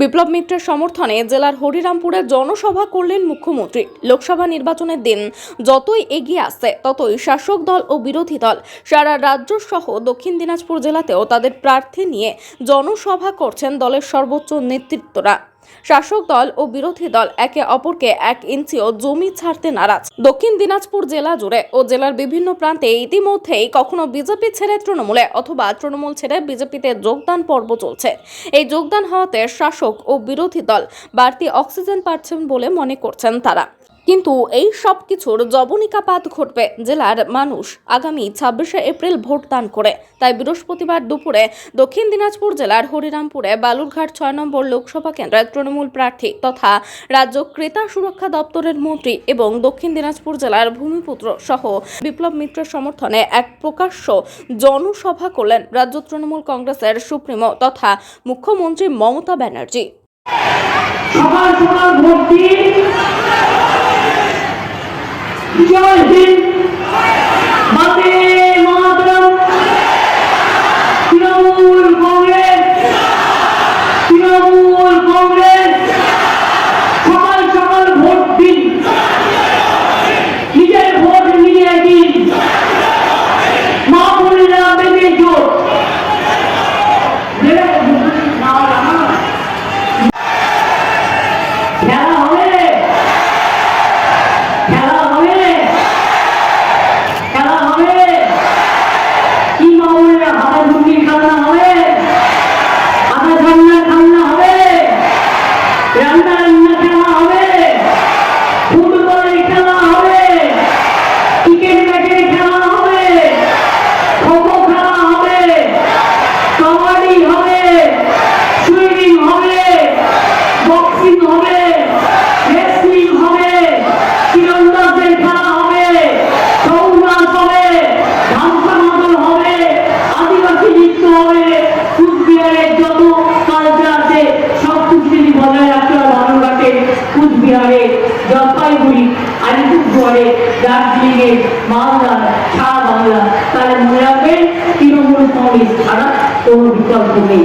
বিপ্লব মিত্রের সমর্থনে জেলার হরিরামপুরে জনসভা করলেন মুখ্যমন্ত্রী। লোকসভা নির্বাচনের দিন যতই এগিয়ে আসছে, ততই শাসক দল ও বিরোধী দল, সারা রাজ্য সহ দক্ষিণ দিনাজপুর জেলাতেও তাদের প্রার্থী নিয়ে জনসভা করছেন দলের সর্বোচ্চ নেতৃত্বরা। শাসক দল ও বিরোধী দল একে অপরকে এক ইঞ্চিও জমি ছাড়তে নারাজ। দক্ষিণ দিনাজপুর জেলা জুড়ে ও জেলার বিভিন্ন প্রান্তে ইতিমধ্যেই কখনো বিজেপি ছেড়ে তৃণমূলে অথবা তৃণমূল ছেড়ে বিজেপিতে যোগদান পর্ব চলছে। এই যোগদান হওয়াতে শাসক ও বিরোধী দল বাড়তি অক্সিজেন পাচ্ছেন বলে মনে করছেন তারা। কিন্তু এই সব কিছুর জবনিকাপাত ঘটবে জেলার মানুষ। আগামী ছাব্বিশে এপ্রিল ভোট দান করে। তাই বৃহস্পতিবার দুপুরে দক্ষিণ দিনাজপুর জেলার হরিরামপুরে বালুরঘাট ছয় নম্বর লোকসভা কেন্দ্রের তৃণমূল প্রার্থী তথা রাজ্য ক্রেতা সুরক্ষা দপ্তরের মন্ত্রী এবং দক্ষিণ দিনাজপুর জেলার ভূমিপুত্র সহ বিপ্লব মিত্রের সমর্থনে এক প্রকাশ্য জনসভা করলেন রাজ্য তৃণমূল কংগ্রেসের সুপ্রিমো তথা মুখ্যমন্ত্রী মমতা ব্যানার্জি। ভোট 一千斤 হয় বালুরঘাটে কুচবিহারে, জলপাইগুড়ি, আলিপুরদুয়ারে, দার্জিলিংয়ে, মালদা, সারা বাংলা। তাহলে মনে রাখবেন, তৃণমূল কংগ্রেস ছাড়া কোনো বিকল্প নেই।